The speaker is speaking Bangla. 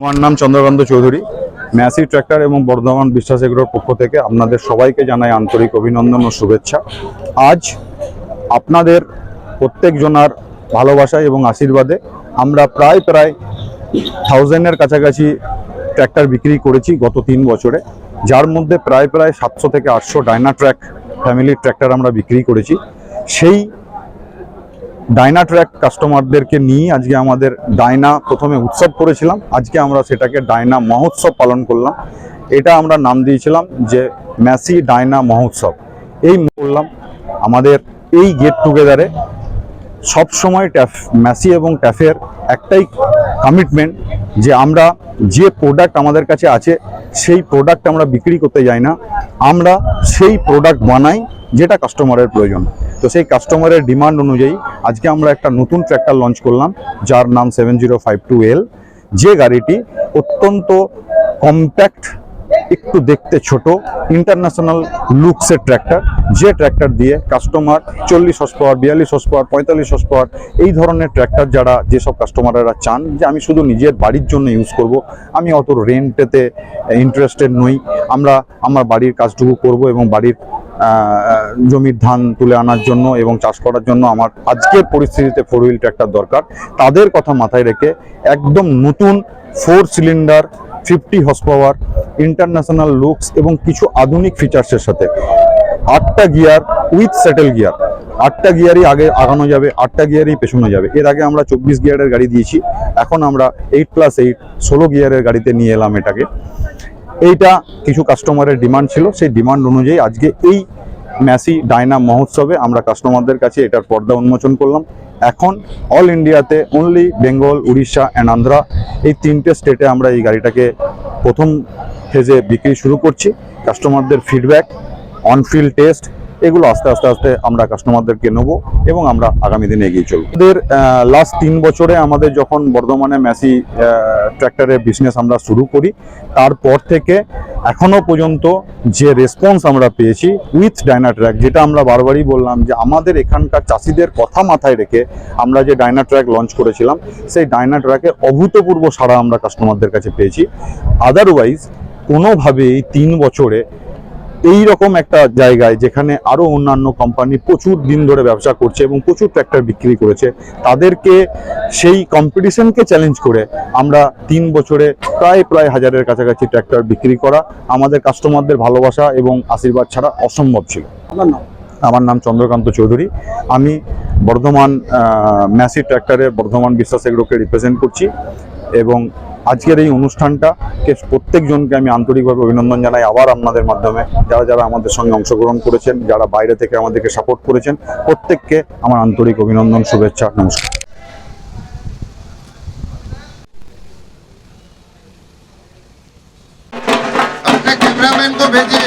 আমার নাম চন্দ্রকান্ত চৌধুরী ম্যাসি ট্র্যাক্টর এবং বর্ধমান বিশ্বাস এগ্রোর পক্ষ থেকে আপনাদের সবাইকে জানাই আন্তরিক অভিনন্দন ও শুভেচ্ছা। আজ আপনাদের প্রত্যেকজনার ভালোবাসায় এবং আশীর্বাদে আমরা প্রায় প্রায় থাউজেন্ডের কাছাকাছি ট্র্যাক্টর বিক্রি করেছি গত তিন বছরে। যার মধ্যে প্রায় প্রায় সাতশো থেকে আটশো ডাইনা ট্র্যাক ফ্যামিলির ট্র্যাক্টর আমরা বিক্রি করেছি। সেই ডাইনা ট্র্যাক কাস্টমারদেরকে নিয়ে আজকে আমাদের ডাইনা প্রথমে উৎসব করেছিলাম। আজকে আমরা সেটাকে ডাইনা মহোৎসব পালন করলাম। এটা আমরা নাম দিয়েছিলাম যে ম্যাসি ডাইনা মহোৎসব। এই করলাম আমাদের এই গেট টুগেদারে সব সময় ট্যাফ, ম্যাসি এবং ট্যাফের একটাই কমিটমেন্ট যে আমরা যে প্রোডাক্ট আমাদের কাছে আছে, সেই প্রোডাক্ট আমরা বিক্রি করতে যাই না। আমরা সেই প্রোডাক্ট বানাই যেটা কাস্টমারের প্রয়োজন। তো সেই কাস্টমারের ডিমান্ড অনুযায়ী আজকে আমরা একটা নতুন ট্র্যাক্টর লঞ্চ করলাম, যার নাম seven zero five two L যে গাড়িটি অত্যন্ত কম্প্যাক্ট একটু দেখতে ছোট ইন্টারন্যাশনাল লুকসের ট্র্যাক্টর যে ট্র্যাক্টর দিয়ে কাস্টমার চল্লিশ হর্স পাওয়ার বিয়াল্লিশ হর্স পাওয়ার পঁয়তাল্লিশ হস পাওয়ার এই ধরনের ট্র্যাক্টর যারা, যেসব কাস্টমাররা চান, যে আমি শুধু নিজের বাড়ির জন্য ইউজ করব, আমি অত রেন্টেতে ইন্টারেস্টেড নই। আমরা, আমার বাড়ির কাজটুকু করব এবং বাড়ির জমির ধান তুলে আনার জন্য এবং চাষ করার জন্য আমার আজকের পরিস্থিতিতে ফোর হুইল ট্র্যাক্টর দরকার। তাদের কথা মাথায় রেখে একদম নতুন four cylinder fifty horse power international looks এবং কিছু আধুনিক ফিচার্সের সাথে। আটটা গিয়ার উইথ সেটেল গিয়ার আটটা গিয়ারই আগে আগানো যাবে, আটটা গিয়ারই পেছনো যাবে। এর আগে আমরা চব্বিশ গিয়ারের গাড়ি দিয়েছি, এখন আমরা এইট প্লাস এইট ষোলো গিয়ারের গাড়িতে নিয়ে এলাম এটাকে। এইটা কিছু কাস্টমারের ডিমান্ড ছিল, সেই ডিমান্ড অনুযায়ী আজকে এই ম্যাসি ডায়না মহোৎসবে আমরা কাস্টমারদের কাছে এটার পর্দা উন্মোচন করলাম। এখন অল ইন্ডিয়াতে অনলি বেঙ্গল উড়িষ্যা অ্যান্ড আন্ধ্রা এই তিনটে স্টেটে আমরা এই গাড়িটাকে প্রথম ফেজে বিক্রি শুরু করছি। কাস্টমারদের ফিডব্যাক অনফিল্ড টেস্ট এগুলো আস্তে আস্তে আস্তে আমরা কাস্টমারদেরকে নেব এবং আমরা আগামী দিনে এগিয়ে চলবো। আমাদের লাস্ট তিন বছরে আমাদের যখন বর্ধমানে ম্যাসি ট্র্যাক্টরের বিজনেস আমরা শুরু করি, তারপর থেকে এখনও পর্যন্ত যে রেসপন্স আমরা পেয়েছি উইথ ডাইনা ট্র্যাক যেটা আমরা বারবারই বললাম যে আমাদের এখানকার চাষিদের কথা মাথায় রেখে আমরা যে ডাইনা ট্র্যাক লঞ্চ করেছিলাম, সেই ডাইনা ট্র্যাকে অভূতপূর্ব সাড়া আমরা কাস্টমারদের কাছে পেয়েছি। আদারওয়াইজ কোনোভাবে এই তিন বছরে এই রকম একটা জায়গায় যেখানে আরও অন্যান্য কোম্পানি প্রচুর দিন ধরে ব্যবসা করছে এবং প্রচুর ট্র্যাক্টর বিক্রি করেছে তাদেরকে সেই কম্পিটিশনকে চ্যালেঞ্জ করে আমরা তিন বছরে প্রায় প্রায় হাজারের কাছাকাছি ট্র্যাক্টর বিক্রি করা আমাদের কাস্টমারদের ভালোবাসা এবং আশীর্বাদ ছাড়া অসম্ভব ছিল। আমার নাম চন্দ্রকান্ত চৌধুরী। আমি বর্ধমান ম্যাসি ট্র্যাক্টরে বর্ধমান বিশ্বাস এগুলোকে রিপ্রেজেন্ট করছি এবং আজকের এই অনুষ্ঠানটাকে প্রত্যেকজনকে আমি আন্তরিকভাবে অভিনন্দন জানাই। আবার আপনাদের মাধ্যমে যারা যারা আমাদের সঙ্গে অংশগ্রহণ করেছেন, যারা বাইরে থেকে আমাদেরকে সাপোর্ট করেছেন, প্রত্যেককে আমার আন্তরিক অভিনন্দন, শুভেচ্ছা, নমস্কার। ক্যামেরাম্যান তো ভেজে